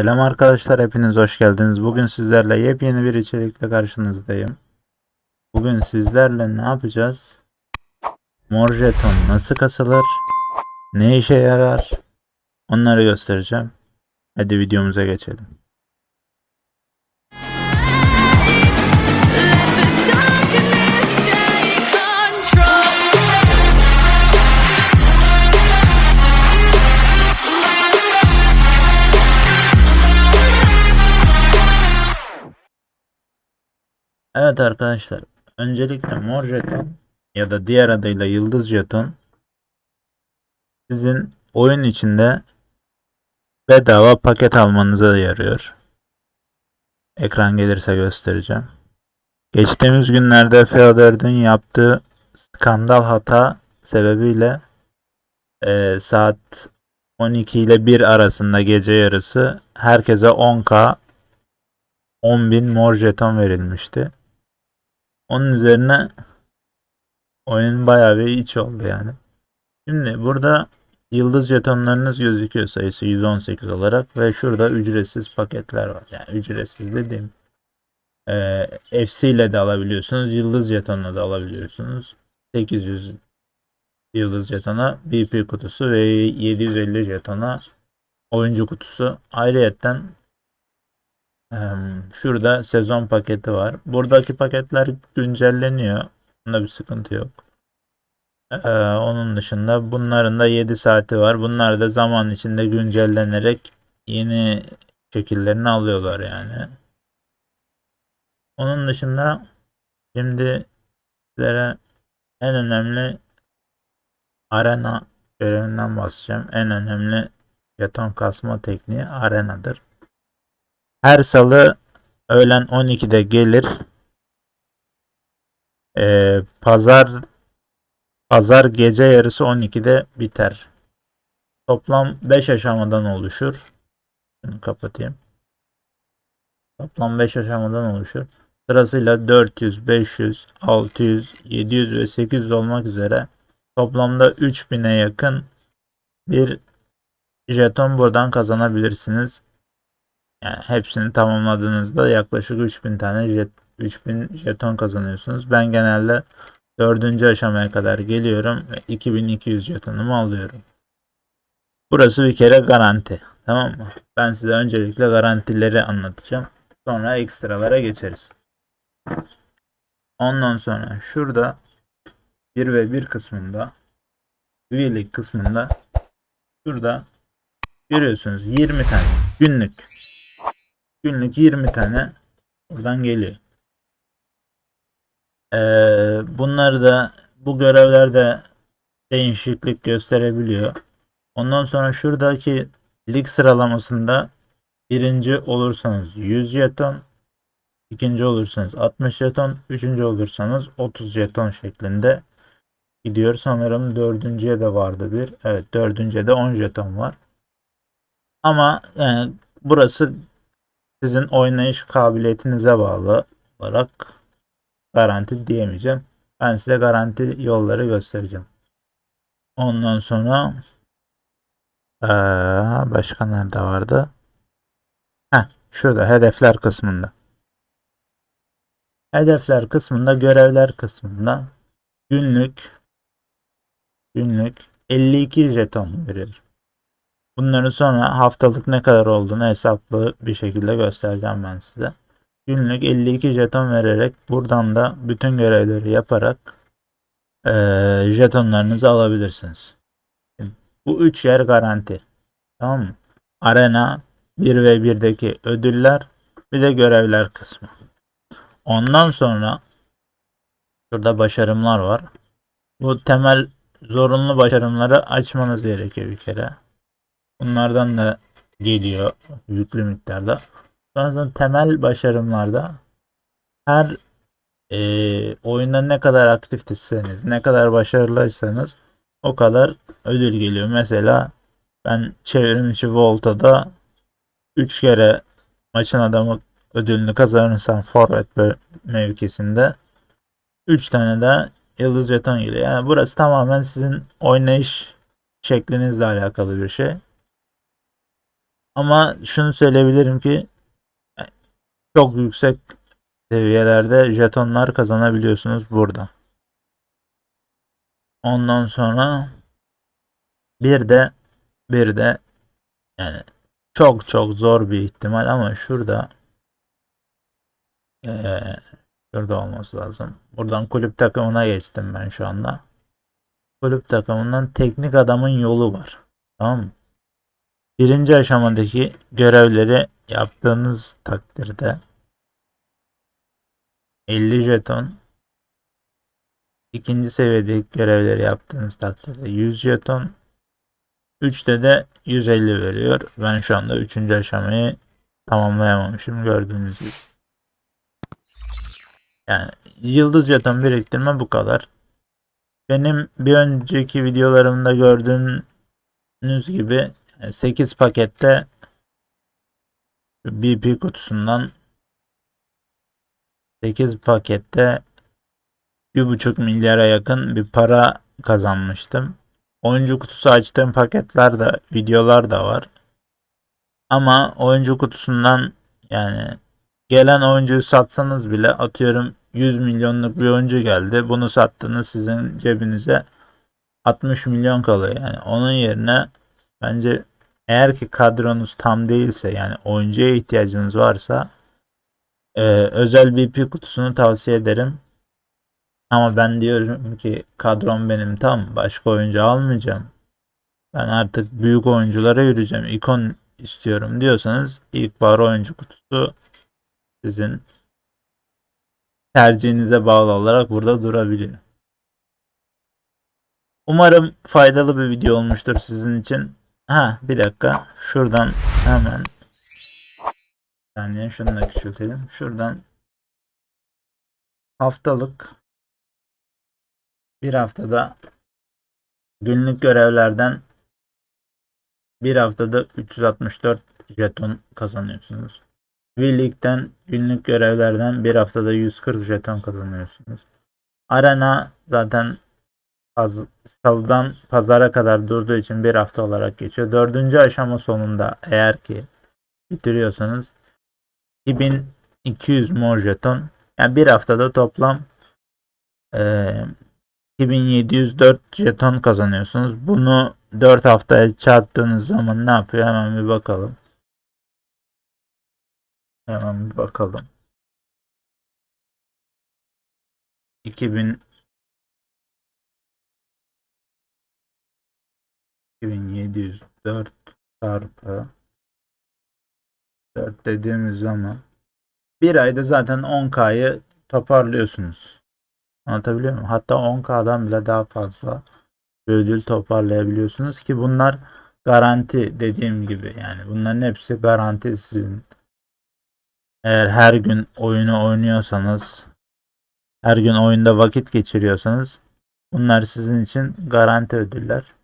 Selam arkadaşlar, hepiniz hoş geldiniz. Bugün sizlerle yepyeni bir içerikle karşınızdayım. Bugün sizlerle ne yapacağız? Mor jeton nasıl kasılır? Ne işe yarar? Onları göstereceğim. Hadi videomuza geçelim. Evet arkadaşlar, öncelikle mor jeton ya da diğer adıyla yıldız jeton sizin oyun içinde bedava paket almanıza yarıyor. Ekran gelirse göstereceğim. Geçtiğimiz günlerde Feodor'un yaptığı skandal hata sebebiyle eee, saat 12 ile 1 arasında gece yarısı herkese 10k 10.000 mor jeton verilmişti. Onun üzerine oyun bayağı bir iç oldu yani. Şimdi burada yıldız jetonlarınız gözüküyor sayısı 118 olarak ve şurada ücretsiz paketler var. Yani ücretsiz dediğim e, FC ile de alabiliyorsunuz. Yıldız jetonla da alabiliyorsunuz. 800 yıldız jetona BP kutusu ve 750 jetona oyuncu kutusu. Ayrıyetten Em, Şurada sezon paketi var. Buradaki paketler güncelleniyor. Bunda bir sıkıntı yok. Ee, onun dışında bunların da 7 saati var. Bunlar da zaman içinde güncellenerek yeni şekillerini alıyorlar yani. Onun dışında şimdi sizlere en önemli arena görevinden bahsedeceğim. En önemli jeton kasma tekniği arenadır. Her salı öğlen 12'de gelir. Ee, pazar pazar gece yarısı 12'de biter. Toplam 5 aşamadan oluşur. Şunu kapatayım. Toplam 5 aşamadan oluşur. Sırasıyla 400, 500, 600, 700 ve 800 olmak üzere toplamda 3000'e yakın bir jeton buradan kazanabilirsiniz. Yani hepsini tamamladığınızda yaklaşık 3000 tane jet, 3000 jeton kazanıyorsunuz. Ben genelde 4. aşamaya kadar geliyorum ve 2200 jetonumu alıyorum. Burası bir kere garanti. Tamam mı? Ben size öncelikle garantileri anlatacağım. Sonra ekstralara geçeriz. Ondan sonra şurada 1 ve 1 kısmında üyelik kısmında şurada görüyorsunuz 20 tane günlük Günlük 20 tane buradan geliyor. Ee, bunlar da bu görevlerde değişiklik gösterebiliyor. Ondan sonra şuradaki lig sıralamasında birinci olursanız 100 jeton, ikinci olursanız 60 jeton, üçüncü olursanız 30 jeton şeklinde gidiyor. Sanırım dördüncüye de vardı bir. Evet dördüncüye de 10 jeton var. Ama yani burası sizin oynayış kabiliyetinize bağlı olarak garanti diyemeyeceğim. Ben size garanti yolları göstereceğim. Ondan sonra başka nerede vardı? Heh, şurada hedefler kısmında. Hedefler kısmında görevler kısmında günlük günlük 52 jeton veriyor. Bunları sonra haftalık ne kadar olduğunu hesaplı bir şekilde göstereceğim ben size. Günlük 52 jeton vererek buradan da bütün görevleri yaparak e, jetonlarınızı alabilirsiniz. Bu üç yer garanti. Tamam mı? Arena 1 ve 1'deki ödüller bir de görevler kısmı. Ondan sonra şurada başarımlar var. Bu temel zorunlu başarımları açmanız gerekiyor bir kere. Bunlardan da geliyor yüklü miktarda. Sonrasında temel başarımlarda her e, oyunda ne kadar aktifseniz, ne kadar başarılıysanız o kadar ödül geliyor. Mesela ben çevrimiçi Volta'da 3 kere maçın adamı ödülünü kazanırsam forvet mevkisinde 3 tane de yıldız jeton geliyor. Yani burası tamamen sizin oynayış şeklinizle alakalı bir şey. Ama şunu söyleyebilirim ki e, çok yüksek seviyelerde jetonlar kazanabiliyorsunuz burada. Ondan sonra bir de bir de yani çok çok zor bir ihtimal ama şurada eee, şurada olması lazım. Buradan kulüp takımına geçtim ben şu anda. Kulüp takımından teknik adamın yolu var. Tamam mı? Birinci aşamadaki görevleri yaptığınız takdirde 50 jeton ikinci seviyedeki görevleri yaptığınız takdirde 100 jeton 3'te de 150 veriyor. Ben şu anda 3. aşamayı tamamlayamamışım gördüğünüz gibi. Yani yıldız jeton biriktirme bu kadar. Benim bir önceki videolarımda gördüğünüz gibi 8 pakette BP kutusundan 8 pakette 1,5 milyara yakın bir para kazanmıştım. Oyuncu kutusu açtığım paketler de videolar da var. Ama oyuncu kutusundan yani gelen oyuncuyu satsanız bile atıyorum 100 milyonluk bir oyuncu geldi. Bunu sattınız sizin cebinize 60 milyon kalıyor. Yani onun yerine bence eğer ki kadronuz tam değilse yani oyuncuya ihtiyacınız varsa e, özel BP kutusunu tavsiye ederim. Ama ben diyorum ki kadrom benim tam başka oyuncu almayacağım. Ben artık büyük oyunculara yürüyeceğim. İkon istiyorum diyorsanız ilkbahar oyuncu kutusu sizin tercihinize bağlı olarak burada durabiliyor. Umarım faydalı bir video olmuştur sizin için. Ha bir dakika. Şuradan hemen saniye şunu da küçültelim. Şuradan haftalık bir haftada günlük görevlerden bir haftada 364 jeton kazanıyorsunuz. V-League'den günlük görevlerden bir haftada 140 jeton kazanıyorsunuz. Arena zaten paz- salıdan pazara kadar durduğu için bir hafta olarak geçiyor. Dördüncü aşama sonunda eğer ki bitiriyorsanız 2200 mor jeton yani bir haftada toplam eee 2704 jeton kazanıyorsunuz. Bunu 4 haftaya çarptığınız zaman ne yapıyor? Hemen bir bakalım. Hemen bir bakalım. 2000 2704 çarpı 4 dediğimiz zaman bir ayda zaten 10K'yı toparlıyorsunuz. Anlatabiliyor muyum? Hatta 10K'dan bile daha fazla ödül toparlayabiliyorsunuz ki bunlar garanti dediğim gibi yani bunların hepsi garanti sizin. Eğer her gün oyunu oynuyorsanız her gün oyunda vakit geçiriyorsanız bunlar sizin için garanti ödüller.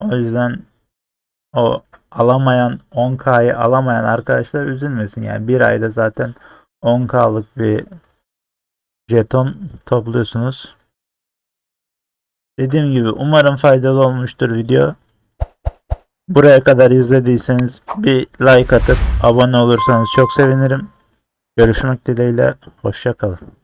O yüzden o alamayan 10K'yı alamayan arkadaşlar üzülmesin. Yani bir ayda zaten 10K'lık bir jeton topluyorsunuz. Dediğim gibi umarım faydalı olmuştur video. Buraya kadar izlediyseniz bir like atıp abone olursanız çok sevinirim. Görüşmek dileğiyle. Hoşçakalın.